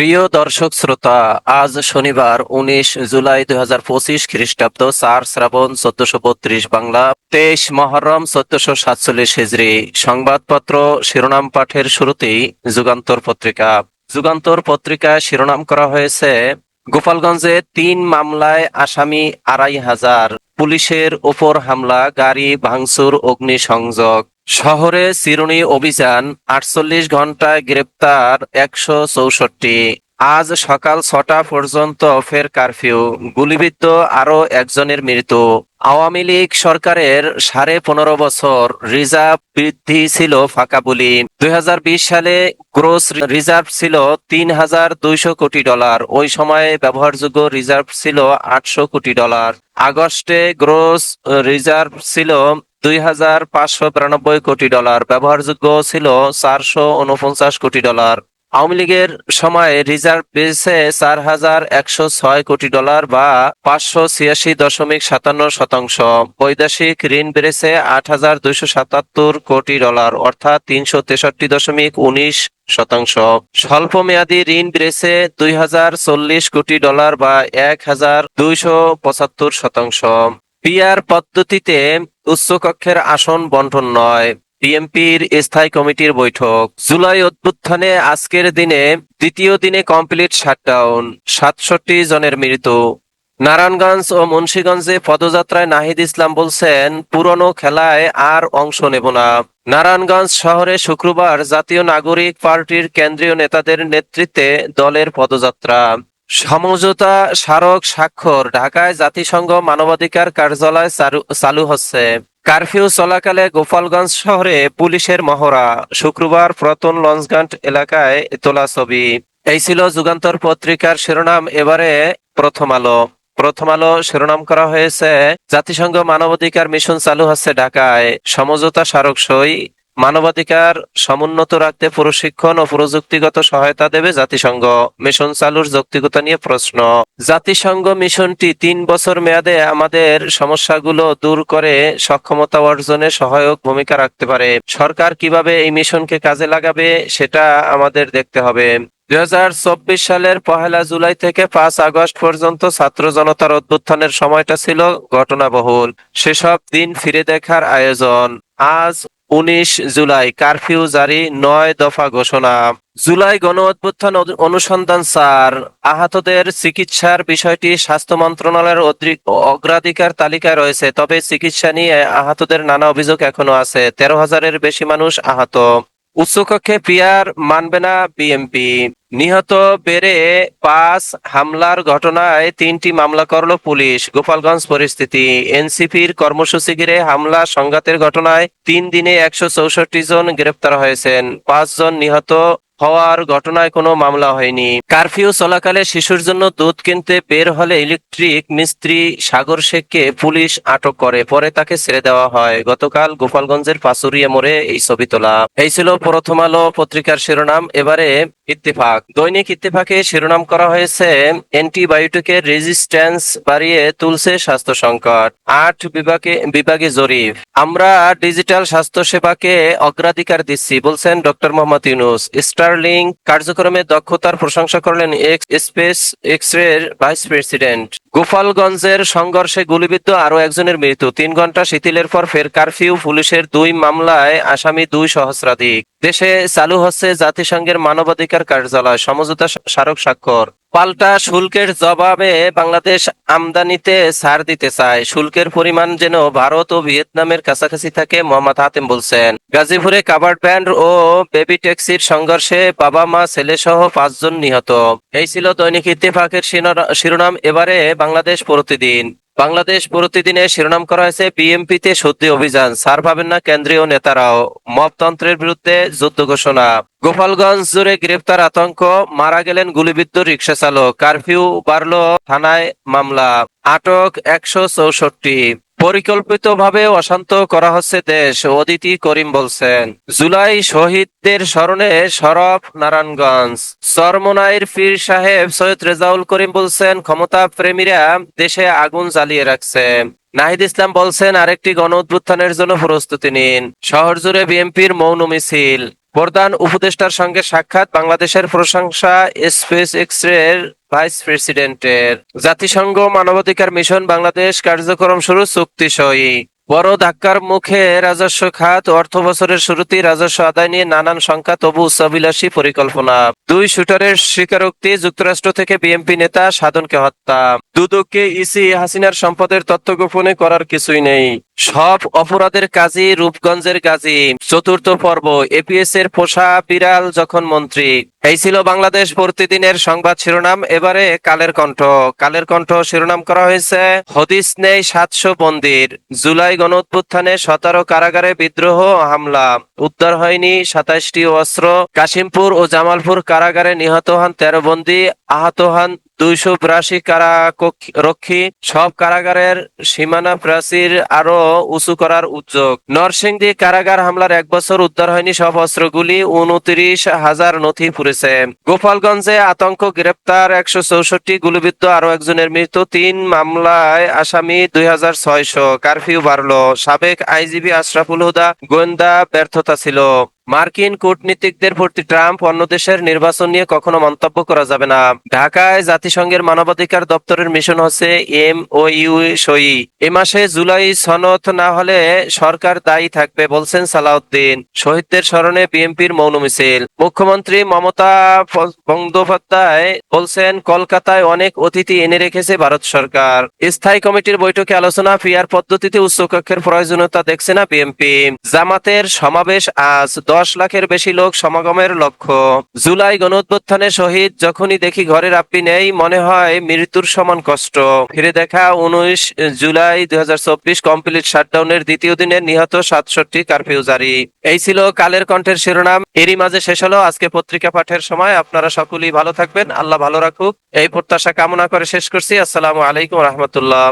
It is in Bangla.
প্রিয় দর্শক শ্রোতা, আজ শনিবার উনিশ জুলাই দুই হাজার পঁচিশ খ্রিস্টাব্দ চার শ্রাবণ চোদ্দশো বত্রিশ বাংলা, তেইশ মহরম চোদ্দশো সাতচল্লিশ হিজড়ি সংবাদপত্র, শিরোনাম পাঠের শুরুতেই যুগান্তর পত্রিকা। যুগান্তর পত্রিকায় শিরোনাম করা হয়েছে, গোপালগঞ্জে তিন মামলায় আসামি আড়াই হাজার, পুলিশের ওপর হামলা, গাড়ি ভাঙচুর, অগ্নিসংযোগ। শহরে চিরুনি অভিযান, আটচল্লিশ ঘন্টায় গ্রেপ্তার একশো চৌষট্টি। আজ সকাল ছটা পর্যন্ত ফের কারফিউ, গুলিবিদ্ধ আরও একজনের মৃত্যু। আওয়ামী লীগ সরকারের সাড়ে পনেরো বছর রিজার্ভ বৃদ্ধি ছিল ফাঁকা বলি। দুই সালে গ্রোস রিজার্ভ ছিল তিন হাজার দুইশো কোটি ডলার। ওই সময়ে ব্যবহারযোগ্য রিজার্ভ ছিল আটশো কোটি ডলার। আগস্টে গ্রোস রিজার্ভ ছিল দুই হাজার পাঁচশো বিরানব্বই কোটি ডলার। ব্যবহারযোগ্য ছিল চারশো উনপঞ্চাশ কোটি ডলার। আওয়ামী লীগের সময়ে রিজার্ভ বেড়েছে চার হাজার একশো ছয় কোটি ডলার বা পাঁচশো ছিয়াশি দশমিক সাতান্ন শতাংশ। বৈদেশিক ঋণ বেড়েছে আট হাজার দুইশো সাতাত্তর কোটি ডলার, অর্থাৎ তিনশো তেষট্টি দশমিক উনিশ শতাংশ। স্বল্প মেয়াদী ঋণ বেড়েছে দুই হাজার চল্লিশ কোটি ডলার বা এক হাজার দুইশো পঁচাত্তর শতাংশ। পিআর পদ্ধতিতে উচ্চকক্ষের আসন বন্টন নয়। বিএনপির স্থায়ী কমিটির বৈঠক। জুলাই অভ্যুত্থানে আজকের দিনে দ্বিতীয় দিনে কমপ্লিট শাটডাউন। সাতষট্টি জনের মৃত্যু। নারায়ণগঞ্জ ও মুন্সীগঞ্জে পদযাত্রায় নাহিদ ইসলাম বলছেন, পুরনো খেলায় আর অংশ নেব না। নারায়ণগঞ্জ শহরে শুক্রবার জাতীয় নাগরিক পার্টির কেন্দ্রীয় নেতাদের নেতৃত্বে দলের পদযাত্রা। সমঝোতা স্মারক স্বাক্ষর, ঢাকায় জাতিসংঘ মানবাধিকার কার্যালয় চালু- হচ্ছে। কারফিউ চলাকালে গোপালগঞ্জ শহরে পুলিশের মহড়া, শুক্রবার প্রতন লঞ্চঘাট এলাকায় তোলা ছবি। এই ছিল যুগান্তর পত্রিকার শিরোনাম, এবারে প্রথম আলো। প্রথম আলো শিরোনাম করা হয়েছে, জাতিসংঘ মানবাধিকার মিশন চালু হচ্ছে ঢাকায়। সমঝোতা স্মারক সই মানবাধিকার সমুন্নত রাখতে প্রশিক্ষণ ও প্রযুক্তিগত সহায়তা দেবে জাতিসংঘ। মিশন চালুর যৌক্তিকতা নিয়ে প্রশ্ন। জাতিসংঘ মিশনটি তিন বছর মেয়াদে আমাদের সমস্যাগুলো দূর করে সক্ষমতা অর্জনে সহায়ক ভূমিকা রাখতে পারে। সরকার কীভাবে এই মিশনকে কাজে লাগাবে সেটা আমাদের দেখতে হবে। দু হাজার চব্বিশ সালের পহেলা জুলাই থেকে পাঁচ আগস্ট পর্যন্ত ছাত্র জনতার অভ্যুত্থানের সময়টা ছিল ঘটনাবহুল। সেসব দিন ফিরে দেখার আয়োজন। আজ উনিশ জুলাই, কারফিউ জারি, নয় দফা ঘোষণা। জুলাই গণ অভ্যুত্থান অনুসন্ধান স্যার আহতদের চিকিৎসার বিষয়টি স্বাস্থ্য মন্ত্রণালয়ের অগ্রাধিকার তালিকায় রয়েছে, তবে চিকিৎসা নিয়ে আহতদের নানা অভিযোগ এখনও আছে। তেরো হাজারের বেশি মানুষ আহত। উচ্চকক্ষে প্রিয়ার মানবে না বিএমপি। নিহত বেড়ে পাঁচ হামলার ঘটনায় তিনটি মামলা করল পুলিশ। গোপালগঞ্জ পরিস্থিতি। এনসিপির কর্মসূচি ঘিরে হামলা সংঘাতের ঘটনায় তিন দিনে একশো চৌষট্টি জন গ্রেপ্তার হয়েছেন। পাঁচজন নিহত হওয়ার ঘটনায় কোনো মামলা হয়নি। কারফিউ চলাকালে শিশুর জন্য দুধ কিনতে বের হলে ইলেকট্রিক মিস্ত্রি সাগর শেখকে পুলিশ আটক করে, পরে তাকে ছেড়ে দেওয়া হয়। গতকাল গোপালগঞ্জের পাচুরিয়া মোড়ে এই ছবি তোলা। এই ছিল প্রথম আলো পত্রিকার শিরোনাম। এবারে ইত্তেফাক। দৈনিক ইত্তেফাকে শিরোনাম করা হয়েছে, অ্যান্টিবায়োটিকের রেজিস্ট্যান্স বাড়িয়ে তুলছে স্বাস্থ্য সংকট। আট বিভাগে বিভাগে জরিপ। আমরা ডিজিটাল স্বাস্থ্য সেবাকে অগ্রাধিকার দিচ্ছি, বলছেন ডক্টর মোহাম্মদ ইউনুস। স্টারলিং কার্যক্রমে দক্ষতার প্রশংসা করলেন এক্স স্পেস এক্সের ভাইস প্রেসিডেন্ট গোপালগঞ্জের সংঘর্ষে গুলিবিদ্ধ আরও একজনের মৃত্যু। তিন ঘণ্টা শিথিলের পর ফের কারফিউ, পুলিশের দুই মামলায় আসামি দুই সহস্রাধিক। দেশে চালু হচ্ছে জাতিসংঘের মানবাধিকার কার্যালয়, সমঝোতা স্মারক স্বাক্ষর। পাল্টা শুল্কের জবাবে বাংলাদেশ আমদানিতে ছাড় দিতে চায়। শুল্কের পরিমাণ যেন ভারত ও ভিয়েতনামের কাছাকাছি থাকে, মোহাম্মদ হাতেম বলছেন। গাজীপুরে কাভার্ড ব্যান্ড ও বেবি ট্যাক্সির সংঘর্ষে বাবা, মা, ছেলে সহ পাঁচজন নিহত। এই ছিল দৈনিক ইত্তেফাকের শিরোনা- শিরোনাম। এবারে বাংলাদেশ প্রতিদিন। বাংলাদেশ প্রতিদিনে শিরোনাম করা হয়েছে বিএমপিতে শুদ্ধি অভিযান। সার পাবেন না কেন্দ্রীয় নেতারাও। মপতন্ত্রের বিরুদ্ধে যুদ্ধ ঘোষণা। গোপালগঞ্জ জুড়ে গ্রেপ্তার আতঙ্ক। মারা গেলেন গুলিবিদ্ধ রিক্সা চালক। কারফিউ বাড়ল থানায় মামলা। আটক একশো চৌষট্টি। পরিকল্পিতভাবে অশান্ত করা হচ্ছে দেশ, অদিতি করিম বলছেন। জুলাই শহীদদের স্মরণে সরব নারায়ণগঞ্জ। চরমনাইর পীর সাহেব সৈয়দ রেজাউল করিম বলছেন, ক্ষমতা প্রেমীরা দেশে আগুন জ্বালিয়ে রাখছে। নাহিদ ইসলাম বলছেন, আরেকটি গণ জন্য প্রস্তুতি নিন। শহর জুড়ে বিএনপির মৌন মিছিল। প্রধান উপদেষ্টার সঙ্গে সাক্ষাৎ বাংলাদেশের প্রশংসা স্পেস এক্সের ভাইস প্রেসিডেন্টের। জাতিসংঘ মানবাধিকার মিশন বাংলাদেশ কার্যক্রম শুরু, চুক্তি সই। বড় ধাক্কার মুখে রাজস্ব খাত, অর্থ বছরের শুরুতেই রাজস্ব আদায় নিয়ে নানান সংখ্যা তবু উচ্চাভিলাষী পরিকল্পনা। দুই শুটারের স্বীকারোক্তি যুক্তরাষ্ট্র থেকে বিএনপি নেতা সাধনকে হত্যা। দুদককে ইসি হাসিনার সম্পদের তথ্য গোপনে করার কিছুই নেই। সব অপরাধের কাজী রূপগঞ্জের কাজী। চতুর্থ পর্ব এপিএস এর পোষা বিড়াল যখন মন্ত্রী। এই ছিল বাংলাদেশ প্রতিদিনের সংবাদ শিরোনাম, এবারে কালের কণ্ঠ। কালের কণ্ঠ শিরোনাম করা হয়েছে, হদিস নেই সাতশো বন্দির। জুলাই গণ সতেরো কারাগারে বিদ্রোহ হামলা। উদ্ধার হয়নি সাতাইশটি অস্ত্র। কাশিমপুর ও জামালপুর কারাগারে নিহত হন তেরো বন্দী, আহত হন দুইশো বিরাশি কারা রক্ষী, সব কারাগারের সীমানা প্রাচীর আরও উঁচু করার উদ্যোগ। নরসিংদী কারাগার হামলার এক বছর উদ্ধার হয়নি, সব অস্ত্রগুলি উনত্রিশ হাজার নথি পুরেছে গোপালগঞ্জে আতঙ্ক, গ্রেপ্তার একশো চৌষট্টি গুলিবিদ্ধ আরও একজনের মৃত্যু, তিন মামলায় আসামি দুই হাজার ছয়শো। কারফিউ বাড়লো। সাবেক আইজিবি আশরাফুল হুদা গোয়েন্দা ব্যর্থতা ছিল। মার্কিন কূটনীতিকদের ভর্তি ট্রাম্প অন্য দেশের নির্বাচন নিয়ে কখনো মন্তব্য করা যাবে না। ঢাকায় জাতিসংঘের মানবাধিকার দপ্তরের মিশন হচ্ছে এম ও ইউ সই। এ মাসে জুলাই সনদ না হলে সরকার দায়ী থাকবে বলছেন সালাউদ্দিন। শহীদদের স্মরণে বিএনপির মৌন মিছিল। মুখ্যমন্ত্রী মমতা বন্দ্যোপাধ্যায় বলছেন, কলকাতায় অনেক অতিথি এনে রেখেছে ভারত সরকার। স্থায়ী কমিটির বৈঠকে আলোচনা পিয়ার পদ্ধতিতে উচ্চকক্ষের প্রয়োজনীয়তা দেখছে না বিএনপি। জামাতের সমাবেশ আজ দশ লাখের বেশি লোক সমাগমের লক্ষ্য। জুলাই গণঅভ্যুত্থানে শহীদ যখনই দেখি ঘরের আপনি নেই, মনে হয় মৃত্যুর সমান কষ্ট। ফিরে দেখা উনিশ জুলাই দুই হাজার চব্বিশ কমপ্লিট শাটডাউনের দ্বিতীয় দিনে নিহত সাতষট্টি কারফিউ জারি। এই ছিল কালের কণ্ঠের শিরোনাম। এরই মাঝে শেষ হলো আজকে পত্রিকা পাঠের সময়। আপনারা সকলেই ভালো থাকবেন। আল্লাহ ভালো রাখুক। এই প্রত্যাশা কামনা করে শেষ করছি। আসসালামু আলাইকুম রহমতুল্লাহ।